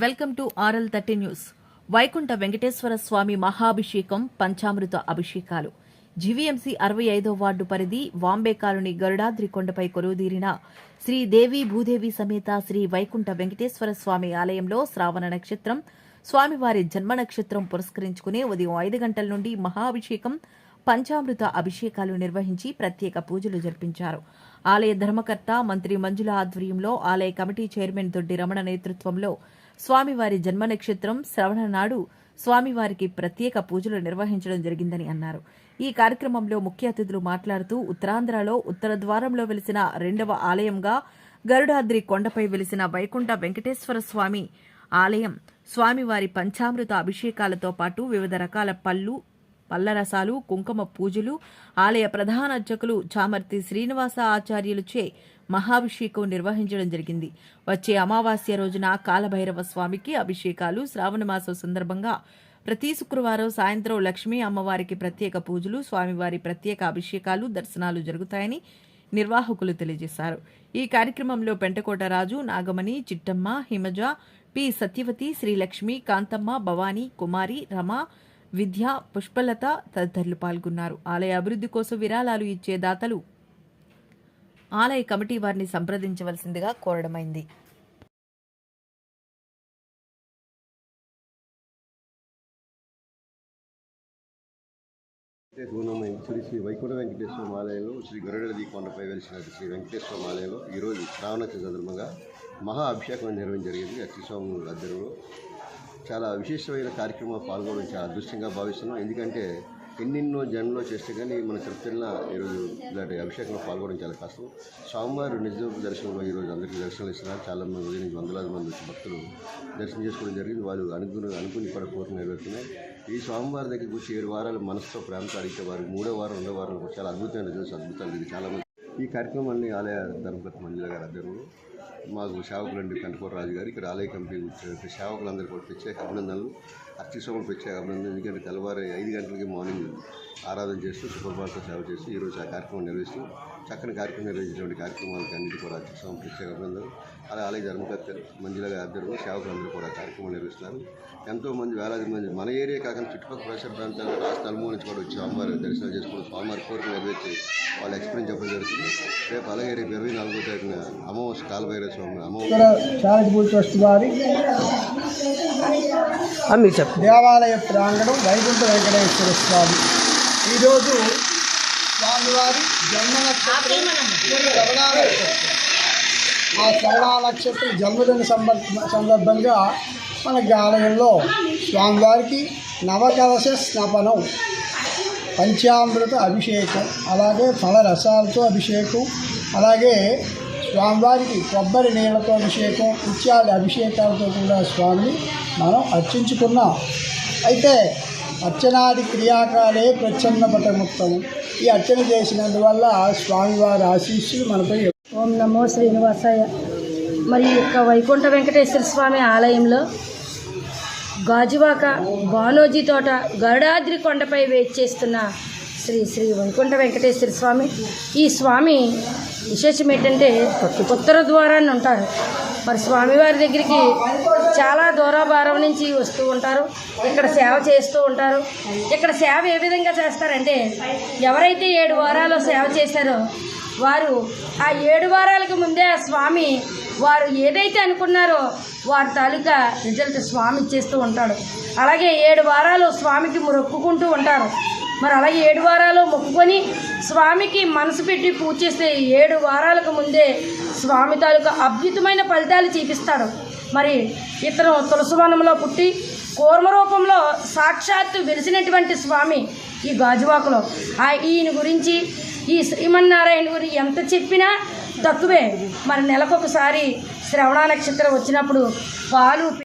Welcome to RL thirty news. Vaikuntha Venkateswara Swamy మహాభిషేకం పంచామృత అభిషేకాలు. GVMC అరవై ఐదో వార్డు పరిధి వాంబే కాలనీ గరుడాద్రి కొండపై కొలువుదీరిన శ్రీ దేవి భూదేవి సమేత శ్రీ వైకుంఠ వెంకటేశ్వర స్వామి ఆలయంలో శ్రావణ నక్షత్రం స్వామివారి జన్మ నక్షత్రం పురస్కరించుకునే ఉదయం ఐదు గంటల నుండి మహాభిషేకం పంచామృత అభిషేకాలు నిర్వహించి ప్రత్యేక పూజలు జరిపించారు. ఆలయ ధర్మకర్త మంత్రి మంజుల ఆధ్వర్యంలో ఆలయ కమిటీ చైర్మన్ దొడ్డి రమణ నేతృత్వంలో స్వామివారి జన్మ నక్షత్రం శ్రవణ నాడు స్వామివారికి ప్రత్యేక పూజలు నిర్వహించడం జరిగిందని అన్నారు. ఈ కార్యక్రమంలో ముఖ్య అతిథులు మాట్లాడుతూ ఉత్తరాంధ్రలో ఉత్తర ద్వారంలో వెలిసిన రెండవ ఆలయంగా గరుడాద్రి కొండపై వెలిసిన వైకుంఠ వెంకటేశ్వర స్వామి ఆలయం స్వామివారి పంచామృత అభిషేకాలతో పాటు వివిధ రకాల పళ్ళు పల్లరసాలు కుంకుమ పూజలు ఆలయ ప్రధాన అర్చకులు చామర్తి శ్రీనివాస ఆచార్యులచే మహాభిషేకం నిర్వహించడం జరిగింది. వచ్చే అమావాస్య రోజున కాలభైరవ స్వామికి అభిషేకాలు శ్రావణమాసం సందర్భంగా ప్రతి శుక్రవారం సాయంత్రం లక్ష్మీ అమ్మవారికి ప్రత్యేక పూజలు స్వామివారి ప్రత్యేక అభిషేకాలు దర్శనాలు జరుగుతాయని నిర్వాహకులు తెలియజేశారు. ఈ కార్యక్రమంలో పెంటకోట రాజు నాగమణి చిట్టమ్మ హిమజ పి సత్యవతి శ్రీలక్ష్మి కాంతమ్మ భవానీ కుమారి రమ విద్య పుష్పలత తదితరులు పాల్గొన్నారు. ఆలయ అభివృద్ధి కోసం విరాళాలు ఇచ్చే దాతలు ఆలయ కమిటీ వారిని సంప్రదించవలసిందిగా కోరడమైంది. శ్రీ శ్రీ వైకుంఠ వెంకటేశ్వర ఆలయంలో శ్రీ గరుడది కొండపై వెలిసిన శ్రీ వెంకటేశ్వర ఆలయంలో ఈరోజు శ్రావణ సందర్భంగా మహా అభిషేకం నిర్వహించడం జరిగింది. అత్యస్వామి ఆధ్వర్యంలో చాలా విశేషమైన కార్యక్రమంలో పాల్గొనడం చాలా అదృష్టంగా భావిస్తున్నాం. ఎందుకంటే ఎన్నెన్నో జన్మలో చేస్తే కానీ మన తిరుపతిన ఈరోజు ఇలాంటి అభిషేకంలో పాల్గొనడం చాలా కష్టం. స్వామివారు నిజ దర్శనంలో ఈరోజు అందరికీ దర్శనాలు ఇస్తున్నారు. చాలా మంది ఉదయం నుంచి వందలాది మంది వచ్చి భక్తులు దర్శనం చేసుకోవడం జరిగింది. వాళ్ళు అనుకుని అనుకుని కూడా కోరిక నెరవేరుతున్నాయి. ఈ స్వామివారి దగ్గరికి వచ్చి ఏడు వారాలు మనసుతో ప్రేమతో అడిగితే వారు మూడో వారం రెండో వారం చాలా అద్భుతమైన రిజల్ట్స్ అద్భుతాలు ఇది చాలా మంది ఈ కార్యక్రమాన్ని ఆలయ ధర్మకర్త మంజుల గారి ఆధ్వర్యంలో మాకు సేవకులండి కంటకోట రాజు గారు ఇక్కడ ఆలయ కమిటీ వచ్చే సేవకులందరికీ కూడా ప్రత్యేక అభినందనలు. అర్చస్వామి ప్రత్యేక అభినందనలు ఎందుకంటే తెల్లవారు ఐదు గంటలకి మార్నింగ్ ఆరాధన చేస్తూ సుప్రభాత సేవ చేస్తూ ఈరోజు ఆ కార్యక్రమం నిర్వహిస్తూ చక్కని కార్యక్రమం నిర్వహించినటువంటి కార్యక్రమాలకు అన్నిటి కూడా అర్చస్వామి ప్రత్యేక అభినందనలు అలా అలాగే ధర్మకర్త మంజుల గారి ఆధ్వర్యంలో సేవకులందరూ కూడా కార్యక్రమం నిర్వహిస్తారు ఎంతోమంది వేలాది మంది మన ఏరియా కాకుండా చుట్టుపక్కల పరిసర ప్రాంతాల రాష్ట్ర నుంచి కూడా వచ్చి స్వామివారి దర్శనం చేసుకుని స్వామివారి కోరిక నెరవేర్చి వాళ్ళ ఎక్స్పీరియన్స్ చెప్పడం జరుగుతుంది. రేపు అలాగే రేపు ఇరవై నాలుగో తారీఖున అమావాస్య కాలభైరవ స్వామి అమావాస్య ట్రస్ట్ వారి మీరు చెప్పండి దేవాలయ ప్రాంగణం వైకుంఠ వెంకటేశ్వర స్వామి. ఈరోజు స్వామివారి జన్మ నక్షత్రం. ఆ శ్రవణ నక్షత్రం జన్మదిన సందర్భంగా మనకి ఆలయంలో స్వామివారికి నవకలశ స్నపనం పంచామృత అభిషేకం అలాగే ఫలరసాలతో అభిషేకం అలాగే స్వామివారికి కొబ్బరి నీళ్ళతో అభిషేకం ఇత్యాది అభిషేకాలతో కూడా స్వామిని మనం అర్చించుకున్నాం. అయితే అర్చనాది క్రియాకాలే ప్రచ్ఛన్న పటముక్తం. ఈ అర్చన చేసినందువల్ల స్వామివారి ఆశీస్సులు మనపై ఓం నమో శ్రీనివాసయ్య మరి యొక్క వైకుంఠ వెంకటేశ్వర స్వామి ఆలయంలో గాజువాక బానోజీ తోట గరుడాద్రి కొండపై వేచేస్తున్న శ్రీ శ్రీ వైకుంఠ వెంకటేశ్వర స్వామి. ఈ స్వామి విశేషం ఏంటంటే ఉత్తర ద్వారాన్ని ఉంటారు. మరి స్వామివారి దగ్గరికి చాలా దూరాభారం నుంచి వస్తూ ఉంటారు. ఇక్కడ సేవ చేస్తూ ఉంటారు. ఇక్కడ సేవ ఏ విధంగా చేస్తారంటే ఎవరైతే ఏడు వారాలు సేవ చేశారో వారు ఆ ఏడు వారాలకు ముందే ఆ స్వామి వారు ఏదైతే అనుకున్నారో వారి తాలూకా రిజల్ట్ స్వామి ఇచ్చేస్తూ ఉంటాడు. అలాగే ఏడు వారాలు స్వామికి మొక్కుకుంటూ ఉంటారు. మరి అలాగే ఏడు వారాలు మొక్కుకొని స్వామికి మనసు పెట్టి పూజ చేస్తే ఏడు వారాలకు ముందే స్వామి తాలూకా అద్భుతమైన ఫలితాలు చూపిస్తాడు. మరి ఇతను తులసివనంలో పుట్టి కూర్మ రూపంలో సాక్షాత్తు వెలిసినటువంటి స్వామి ఈ గాజువాకలో. ఆ ఈయన గురించి ఈ శ్రీమన్నారాయణ గురించి ఎంత చెప్పినా తక్కువే. మరి నెలకొకసారి శ్రవణ నక్షత్రం వచ్చినప్పుడు పాలు